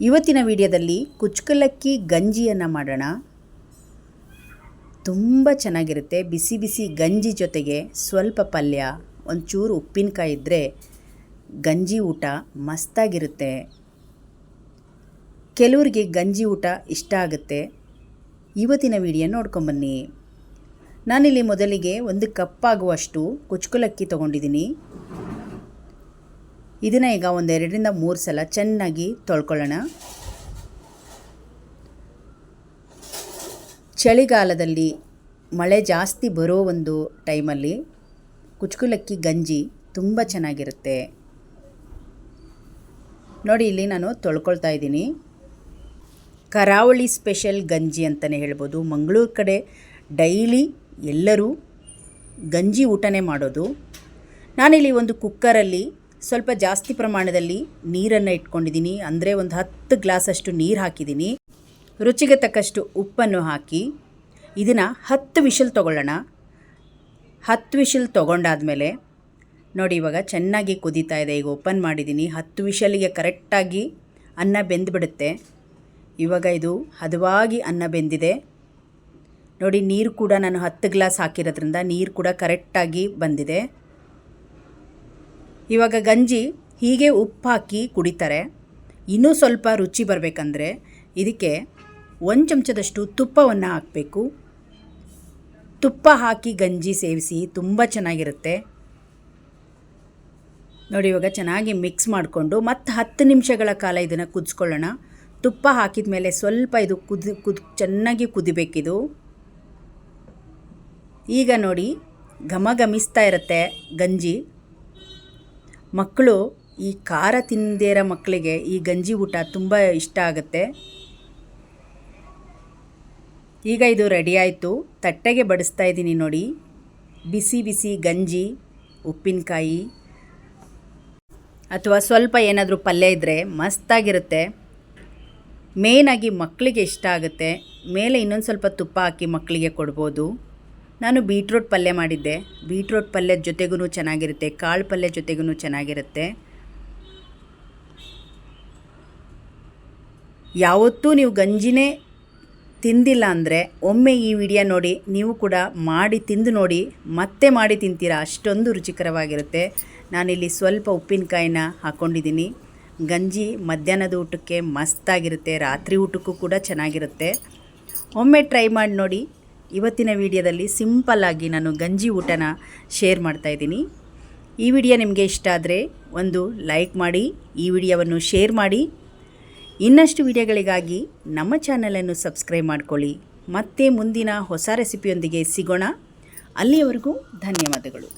ಇವತ್ತಿನ ವಿಡಿಯೋದಲ್ಲಿ ಕುಚ್ಕಲಕ್ಕಿ ಗಂಜಿಯನ್ನು ಮಾಡೋಣ. ತುಂಬ ಚೆನ್ನಾಗಿರುತ್ತೆ. ಬಿಸಿ ಬಿಸಿ ಗಂಜಿ ಜೊತೆಗೆ ಸ್ವಲ್ಪ ಪಲ್ಯ, ಒಂಚೂರು ಉಪ್ಪಿನಕಾಯಿ ಇದ್ದರೆ ಗಂಜಿ ಊಟ ಮಸ್ತಾಗಿರುತ್ತೆ. ಕೆಲವರಿಗೆ ಗಂಜಿ ಊಟ ಇಷ್ಟ ಆಗುತ್ತೆ. ಇವತ್ತಿನ ವಿಡಿಯೋ ನೋಡ್ಕೊಂಬನ್ನಿ ನಾನಿಲ್ಲಿ ಮೊದಲಿಗೆ ಒಂದು ಕಪ್ಪಾಗುವಷ್ಟು ಕುಚ್ಕುಲಕ್ಕಿ ತೊಗೊಂಡಿದ್ದೀನಿ. ಇದನ್ನು ಈಗ ಒಂದೆರಡರಿಂದ ಮೂರು ಸಲ ಚೆನ್ನಾಗಿ ತೊಳ್ಕೊಳ್ಳೋಣ. ಚಳಿಗಾಲದಲ್ಲಿ ಮಳೆ ಜಾಸ್ತಿ ಬರೋ ಒಂದು ಟೈಮಲ್ಲಿ ಕುಚ್ಕುಲಕ್ಕಿ ಗಂಜಿ ತುಂಬ ಚೆನ್ನಾಗಿರುತ್ತೆ. ನೋಡಿ, ಇಲ್ಲಿ ನಾನು ತೊಳ್ಕೊಳ್ತಾ ಇದ್ದೀನಿ. ಕರಾವಳಿ ಸ್ಪೆಷಲ್ ಗಂಜಿ ಅಂತಲೇ ಹೇಳ್ಬೋದು. ಮಂಗಳೂರು ಕಡೆ ಡೈಲಿ ಎಲ್ಲರೂ ಗಂಜಿ ಊಟನೇ ಮಾಡೋದು. ನಾನಿಲ್ಲಿ ಒಂದು ಕುಕ್ಕರಲ್ಲಿ ಸ್ವಲ್ಪ ಜಾಸ್ತಿ ಪ್ರಮಾಣದಲ್ಲಿ ನೀರನ್ನು ಇಟ್ಕೊಂಡಿದ್ದೀನಿ. ಅಂದರೆ ಒಂದು ಹತ್ತು ಗ್ಲಾಸಷ್ಟು ನೀರು ಹಾಕಿದ್ದೀನಿ. ರುಚಿಗೆ ತಕ್ಕಷ್ಟು ಉಪ್ಪನ್ನು ಹಾಕಿ ಇದನ್ನು ಹತ್ತು ವಿಷಲ್ ತೊಗೊಳ್ಳೋಣ. ಹತ್ತು ವಿಷಲ್ ತೊಗೊಂಡಾದಮೇಲೆ ನೋಡಿ ಇವಾಗ ಚೆನ್ನಾಗಿ ಕುದೀತಾ ಇದೆ. ಈಗ ಓಪನ್ ಮಾಡಿದ್ದೀನಿ. ಹತ್ತು ವಿಷಲಿಗೆ ಕರೆಕ್ಟಾಗಿ ಅನ್ನ ಬೆಂದುಬಿಡುತ್ತೆ. ಇವಾಗ ಇದು ಹದವಾಗಿ ಅನ್ನ ಬೆಂದಿದೆ. ನೋಡಿ ನೀರು ಕೂಡ ನಾನು ಹತ್ತು ಗ್ಲಾಸ್ ಹಾಕಿರೋದ್ರಿಂದ ನೀರು ಕೂಡ ಕರೆಕ್ಟಾಗಿ ಬಂದಿದೆ. ಇವಾಗ ಗಂಜಿ ಹೀಗೆ ಉಪ್ಪು ಹಾಕಿ ಕುಡಿತಾರೆ. ಇನ್ನೂ ಸ್ವಲ್ಪ ರುಚಿ ಬರಬೇಕಂದ್ರೆ ಇದಕ್ಕೆ ಒಂದು ಚಮಚದಷ್ಟು ತುಪ್ಪವನ್ನು ಹಾಕಬೇಕು. ತುಪ್ಪ ಹಾಕಿ ಗಂಜಿ ಸೇವಿಸಿ ತುಂಬ ಚೆನ್ನಾಗಿರುತ್ತೆ. ನೋಡಿ ಇವಾಗ ಚೆನ್ನಾಗಿ ಮಿಕ್ಸ್ ಮಾಡಿಕೊಂಡು ಮತ್ತು ಹತ್ತು ನಿಮಿಷಗಳ ಕಾಲ ಇದನ್ನು ಕುದಿಸ್ಕೊಳ್ಳೋಣ. ತುಪ್ಪ ಹಾಕಿದ ಮೇಲೆ ಸ್ವಲ್ಪ ಇದು ಕುದಿ ಕುದ್ ಚೆನ್ನಾಗಿ ಕುದಿಬೇಕಿದು. ಈಗ ನೋಡಿ ಘಮ ಘಮಿಸ್ತಾ ಇರುತ್ತೆ ಗಂಜಿ. ಮಕ್ಕಳು ಈ ಖಾರ ತಿಂದಿರೋ ಮಕ್ಕಳಿಗೆ ಈ ಗಂಜಿ ಊಟ ತುಂಬ ಇಷ್ಟ ಆಗುತ್ತೆ. ಈಗ ಇದು ರೆಡಿ ಆಯಿತು. ತಟ್ಟೆಗೆ ಬಡಿಸ್ತಾ ಇದ್ದೀನಿ ನೋಡಿ. ಬಿಸಿ ಬಿಸಿ ಗಂಜಿ, ಉಪ್ಪಿನಕಾಯಿ, ಅಥವಾ ಸ್ವಲ್ಪ ಏನಾದರೂ ಪಲ್ಯ ಇದ್ದರೆ ಮಸ್ತಾಗಿರುತ್ತೆ. ಮೇನಾಗಿ ಮಕ್ಕಳಿಗೆ ಇಷ್ಟ ಆಗುತ್ತೆ. ಮೇಲೆ ಇನ್ನೊಂದು ಸ್ವಲ್ಪ ತುಪ್ಪ ಹಾಕಿ ಮಕ್ಕಳಿಗೆ ಕೊಡ್ಬೋದು. ನಾನು ಬೀಟ್ರೋಟ್ ಪಲ್ಯ ಮಾಡಿದ್ದೆ. ಬೀಟ್ರೋಟ್ ಪಲ್ಯದ ಜೊತೆಗೂ ಚೆನ್ನಾಗಿರುತ್ತೆ, ಕಾಳು ಪಲ್ಯ ಜೊತೆಗೂ ಚೆನ್ನಾಗಿರುತ್ತೆ. ಯಾವತ್ತೂ ನೀವು ಗಂಜಿನೇ ತಿಂದಿಲ್ಲ ಅಂದರೆ ಒಮ್ಮೆ ಈ ವಿಡಿಯೋ ನೋಡಿ, ನೀವು ಕೂಡ ಮಾಡಿ ತಿಂದು ನೋಡಿ, ಮತ್ತೆ ಮಾಡಿ ತಿಂತೀರಾ? ಅಷ್ಟೊಂದು ರುಚಿಕರವಾಗಿರುತ್ತೆ. ನಾನಿಲ್ಲಿ ಸ್ವಲ್ಪ ಉಪ್ಪಿನಕಾಯಿನ ಹಾಕ್ಕೊಂಡಿದ್ದೀನಿ ಗಂಜಿ ಮಧ್ಯಾಹ್ನದ ಊಟಕ್ಕೆ ಮಸ್ತಾಗಿರುತ್ತೆ, ರಾತ್ರಿ ಊಟಕ್ಕೂ ಕೂಡ ಚೆನ್ನಾಗಿರುತ್ತೆ. ಒಮ್ಮೆ ಟ್ರೈ ಮಾಡಿ ನೋಡಿ. ಇವತ್ತಿನ ವಿಡಿಯೋದಲ್ಲಿ ಸಿಂಪಲ್ಲಾಗಿ ನಾನು ಗಂಜಿ ಊಟನ ಶೇರ್ ಮಾಡ್ತಾಯಿದ್ದೀನಿ ಈ ವಿಡಿಯೋ ನಿಮಗೆ ಇಷ್ಟ ಆದರೆ ಒಂದು ಲೈಕ್ ಮಾಡಿ, ಈ ವಿಡಿಯೋವನ್ನು ಶೇರ್ ಮಾಡಿ. ಇನ್ನಷ್ಟು ವಿಡಿಯೋಗಳಿಗಾಗಿ ನಮ್ಮ ಚಾನಲನ್ನು ಸಬ್ಸ್ಕ್ರೈಬ್ ಮಾಡ್ಕೊಳ್ಳಿ. ಮತ್ತೆ ಮುಂದಿನ ಹೊಸ ರೆಸಿಪಿಯೊಂದಿಗೆ ಸಿಗೋಣ. ಅಲ್ಲಿಯವರೆಗೂ ಧನ್ಯವಾದಗಳು.